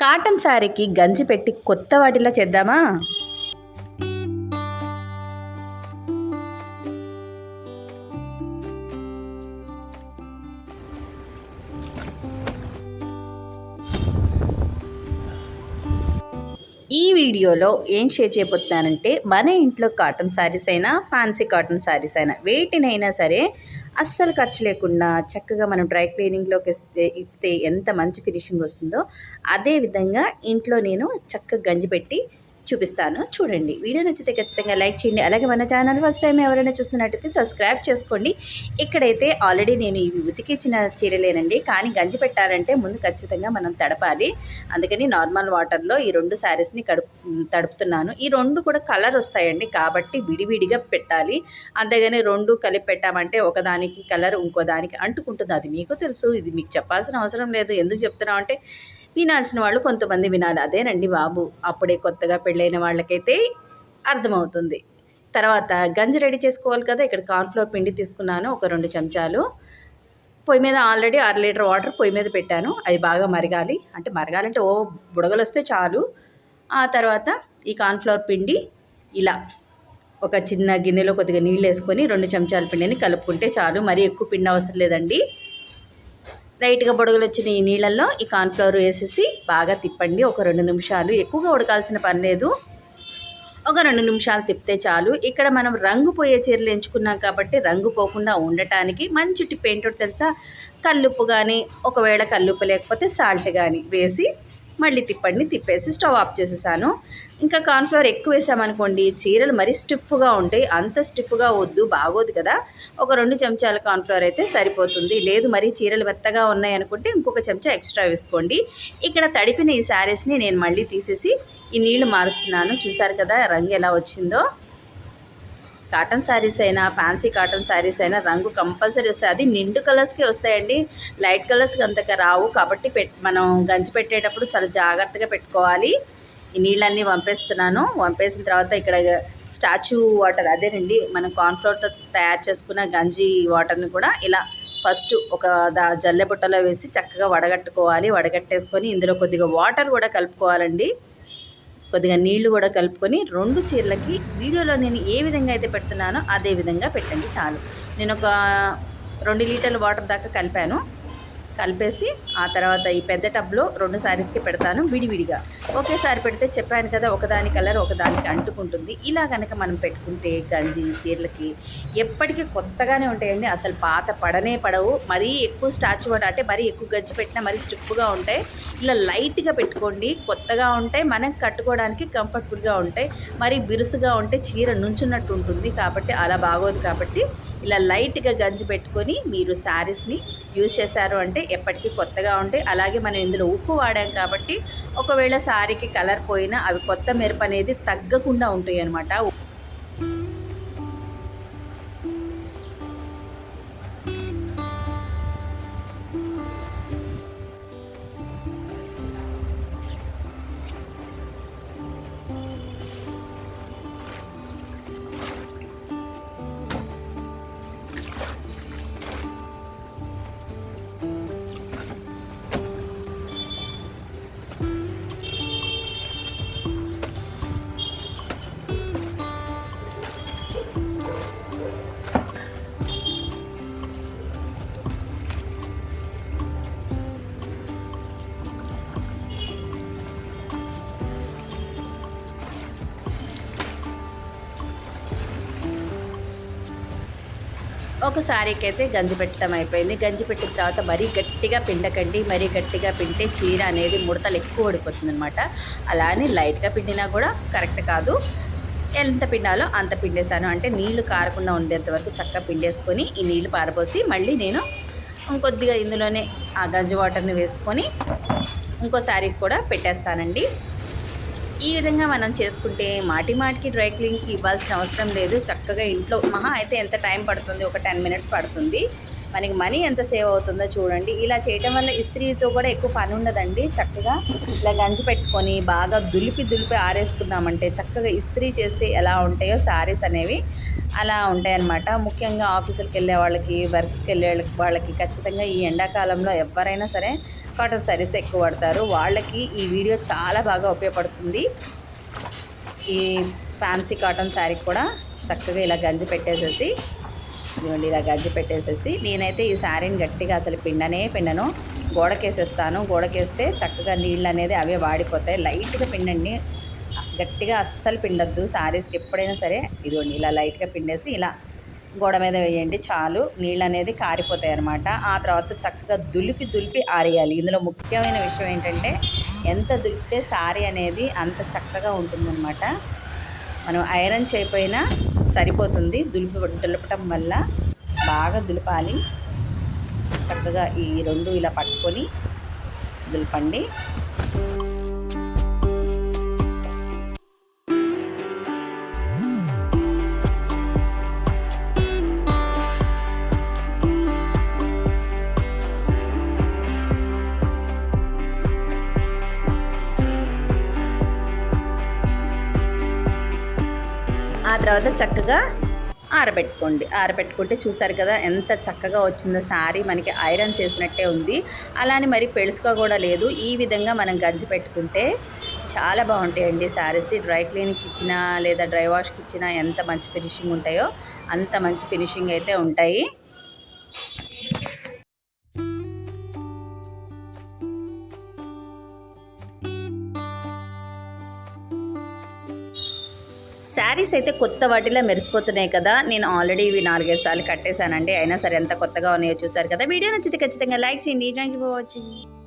Cotton శారీకి గంజి పెట్టి కొత్త వాటిలా చేద్దామా? ఈ వీడియోలో ఏం షేర్ చేయబోతున్నానంటే మన ఇంట్లో కాటన్ శారీస్ అయినా ఫ్యాన్సీ కాటన్ శారీస్ అయినా వేటినైనా సరే అస్సలు ఖర్చు లేకుండా చక్కగా మనం డ్రై క్లీనింగ్లోకి ఇస్తే ఇస్తే ఎంత మంచి ఫినిషింగ్ వస్తుందో అదే విధంగా ఇంట్లో నేను చక్కగా గంజి పెట్టి చూపిస్తాను. చూడండి. వీడియో నచ్చితే ఖచ్చితంగా లైక్ చేయండి. అలాగే మన ఛానల్ ఫస్ట్ టైం ఎవరైనా చూస్తున్నట్టయితే సబ్స్క్రైబ్ చేసుకోండి. ఇక్కడైతే ఆల్రెడీ నేను ఇవి ఉతికించిన చీరలేనండి. కానీ గంజి పెట్టాలంటే ముందు ఖచ్చితంగా మనం తడపాలి. అందుకని నార్మల్ వాటర్లో ఈ రెండు శారీస్ని కడుపు తడుపుతున్నాను. ఈ రెండు కూడా కలర్ వస్తాయండి. కాబట్టి విడివిడిగా పెట్టాలి. అంతేగాని రెండు కలిపి పెట్టామంటే ఒకదానికి కలర్ ఇంకో దానికి అంటుకుంటుంది. అది మీకు తెలుసు. ఇది మీకు చెప్పాల్సిన అవసరం లేదు. ఎందుకు చెప్తున్నాం అంటే వినాల్సిన వాళ్ళు కొంతమంది వినాలి. అదేనండి బాబు అప్పుడే కొత్తగా పెళ్ళైన వాళ్ళకైతే అర్థమవుతుంది. తర్వాత గంజి రెడీ చేసుకోవాలి కదా ఇక్కడ కార్న్ఫ్లోర్ పిండి తీసుకున్నాను ఒక రెండు చెంచాలు. పొయ్యి మీద ఆల్రెడీ అర లీటర్ వాటర్ పొయ్యి మీద పెట్టాను అది బాగా మరగాలి. అంటే మరగాలంటే ఓ బుడగలు వస్తే చాలు. ఆ తర్వాత ఈ కార్న్ఫ్లవర్ పిండి ఇలా ఒక చిన్న గిన్నెలో కొద్దిగా నీళ్ళు వేసుకొని రెండు చెంచాల పిండిని కలుపుకుంటే చాలు. మరీ ఎక్కువ పిండి అవసరం లేదండి. లైట్గా బొడగలు వచ్చిన ఈ నీళ్ళల్లో ఈ కార్న్ఫ్లవర్ వేసేసి బాగా తిప్పండి. ఒక రెండు నిమిషాలు. ఎక్కువగా ఉడకాల్సిన పని లేదు. ఒక రెండు నిమిషాలు తిప్పితే చాలు. ఇక్కడ మనం రంగు పోయే చీరలు ఎంచుకున్నాం కాబట్టి రంగు పోకుండా ఉండటానికి మంచి టిప్ ఏంటో తెలుసా? కల్లుప్పు కానీ ఒకవేళ కల్లుప్పు లేకపోతే సాల్ట్ కానీ వేసి మళ్ళీ తిప్పండి తిప్పేసి స్టవ్ ఆఫ్ చేసేసాను. ఇంకా కార్న్ఫ్లవర్ ఎక్కువ వేసామనుకోండి చీరలు మరీ స్టిఫ్గా ఉంటాయి. అంత స్టిఫ్గా వద్దు బాగోదు కదా. ఒక రెండు చెంచాల కార్న్ఫ్లవర్ అయితే సరిపోతుంది. లేదు మరీ చీరలు మెత్తగా ఉన్నాయి అనుకుంటే ఇంకొక చెంచా ఎక్స్ట్రా వేసుకోండి. ఇక్కడ తడిపిన ఈ శారీస్ని నేను మళ్ళీ తీసేసి ఈ నీళ్ళు మారుస్తున్నాను. చూసారు కదా రంగు ఎలా వచ్చిందో. కాటన్ శారీస్ అయినా ఫ్యాన్సీ కాటన్ శారీస్ అయినా రంగు కంపల్సరీ వస్తాయి. అది నిండు కలర్స్కే వస్తాయండి. లైట్ కలర్స్కి అంతగా రావు. కాబట్టి పెట్ మనం గంజి పెట్టేటప్పుడు చాలా జాగ్రత్తగా పెట్టుకోవాలి. ఈ నీళ్ళన్నీ వంపేస్తున్నాను. వంపేసిన తర్వాత ఇక్కడ స్టాచ్యూ వాటర్ అదేనండి. మనం కార్న్ఫ్లోర్తో తయారు చేసుకున్న గంజి వాటర్ని కూడా ఇలా ఫస్ట్ ఒక దా జల్లెబుట్టలో వేసి చక్కగా వడగట్టుకోవాలి. వడగట్టేసుకొని ఇందులో కొద్దిగా వాటర్ కూడా కలుపుకోవాలండి. కొద్దిగా నీళ్ళు కూడా కలుపుకొని రెండు చీరలకి వీడియోలో నేను ఏ విధంగా అయితే పెడుతున్నానో అదే విధంగా పెట్టండి చాలు. నేను ఒక రెండు లీటర్ల వాటర్ దాకా కలిపాను. కలిపేసి ఆ తర్వాత ఈ పెద్ద టబ్లో రెండు శారీస్కి పెడతాను విడివిడిగా. ఒకేసారి పెడితే చెప్పాను కదా ఒకదాని కలర్ ఒకదానికి అంటుకుంటుంది. ఇలా కనుక మనం పెట్టుకుంటే గంజి చీరలకి ఎప్పటికీ కొత్తగానే ఉంటాయండి. అసలు పాత పడనే పడవు. మరీ ఎక్కువ స్టాచ్యూ అంటే మరీ ఎక్కువ గంజి పెట్టినా మరీ స్టిప్గా ఉంటాయి. ఇలా లైట్గా పెట్టుకోండి. కొత్తగా ఉంటాయి. మనం కట్టుకోవడానికి కంఫర్టబుల్గా ఉంటాయి. మరి బిరుసుగా ఉంటే చీర నుంచున్నట్టు ఉంటుంది. కాబట్టి అలా బాగోదు కాబట్టి ఇలా లైట్గా గంజి పెట్టుకొని మీరు శారీస్ని యూజ్ చేశారు అంటే ఎప్పటికీ కొత్తగా ఉంటాయి. అలాగే మనం ఇందులో ఉప్పు వాడాం కాబట్టి ఒకవేళ శారీకి కలర్ పోయినా అవి కొత్త మెరుపు అనేది తగ్గకుండా ఉంటాయి అనమాట ఒక శారీకి అయితే గంజి పెట్టడం అయిపోయింది. గంజి పెట్టిన తర్వాత మరీ గట్టిగా పిండకండి. మరీ గట్టిగా పింటే చీర అనేది ముడతలు ఎక్కువ ఓడిపోతుంది అనమాట అలానే లైట్గా పిండినా కూడా కరెక్ట్ కాదు. ఎంత పిండాలో అంత పిండేశాను. అంటే నీళ్ళు కారకుండా ఉండేంత వరకు చక్కగా పిండేసుకొని ఈ నీళ్ళు పారబోసి మళ్ళీ నేను ఇంకొద్దిగా ఇందులోనే ఆ గంజి వాటర్ని వేసుకొని ఇంకో శారీకి కూడా పెట్టేస్తానండి. ఈ విధంగా మనం చేసుకుంటే మాటి మాటికి డ్రై క్లీన్కి ఇవ్వాల్సిన అవసరం లేదు. చక్కగా ఇంట్లో మహా అయితే ఎంత టైం పడుతుంది? ఒక టెన్ మినిట్స్ పడుతుంది. మనకి మనీ ఎంత సేవ్ అవుతుందో చూడండి. ఇలా చేయటం వల్ల ఇస్త్రీతో కూడా ఎక్కువ పని ఉండదండి. చక్కగా ఇలా గంజి పెట్టుకొని బాగా దులిపి దులిపి ఆరేసుకున్నామంటే చక్కగా ఇస్త్రీ చేస్తే ఎలా ఉంటాయో శారీస్ అనేవి అలా ఉంటాయన్నమాట. ముఖ్యంగా ఆఫీసులకు వెళ్ళే వాళ్ళకి వర్క్స్కి వెళ్ళే వాళ్ళకి ఖచ్చితంగా ఈ ఎండాకాలంలో ఎవరైనా సరే కాటన్ శారీస్ ఎక్కువ పడతారు వాళ్ళకి ఈ వీడియో చాలా బాగా ఉపయోగపడుతుంది. ఈ ఫ్యాన్సీ కాటన్ శారీ కూడా చక్కగా ఇలా గంజి పెట్టేసేసి ఇదిగోండి ఇలా గజ్జి పెట్టేసేసి నేనైతే ఈ శారీని గట్టిగా అసలు పిండనే పిండను. గోడకేసేస్తాను. గోడకేస్తే చక్కగా నీళ్ళు అనేది అవే వాడిపోతాయి. లైట్గా పిండండి. గట్టిగా అస్సలు పిండద్దు శారీస్కి ఎప్పుడైనా సరే. ఇదిగోండి ఇలా లైట్గా పిండేసి ఇలా గోడ మీద వేయండి చాలు. నీళ్ళు అనేది కారిపోతాయి అనమాట ఆ తర్వాత చక్కగా దులిపి దులిపి ఆరేయాలి. ఇందులో ముఖ్యమైన విషయం ఏంటంటే ఎంత దులిపితే శారీ అనేది అంత చక్కగా ఉంటుందన్నమాట. మనం ఐరన్ చేయకపోయినా సరిపోతుంది. దులిపి దులపటం వల్ల బాగా దులపాలి. చక్కగా ఈ రెండు ఇలా పట్టుకొని దులపండి. తర్వాత చక్కగా ఆరబెట్టుకోండి. ఆరబెట్టుకుంటే చూసారు కదా ఎంత చక్కగా వచ్చిందో శారీ మనకి ఐరన్ చేసినట్టే ఉంది. అలానే మరి పెడుసుకో కూడా లేదు. ఈ విధంగా మనం గంజి పెట్టుకుంటే చాలా బాగుంటాయండి శారీస్ డ్రై క్లీన్కి ఇచ్చినా లేదా డ్రై వాష్కి ఇచ్చినా ఎంత మంచి ఫినిషింగ్ ఉంటాయో అంత మంచి ఫినిషింగ్ అయితే ఉంటాయి. శారీస్ అయితే కొత్త వాటిలో మెరిసిపోతున్నాయి కదా. నేను ఆల్రెడీ ఇవి నాలుగైదు సార్లు కట్టేశానండి. అయినా సరే ఎంత కొత్తగా ఉన్నాయో చూసారు కదా. వీడియో నచ్చితే ఖచ్చితంగా లైక్ చేయండి. Thank you for watching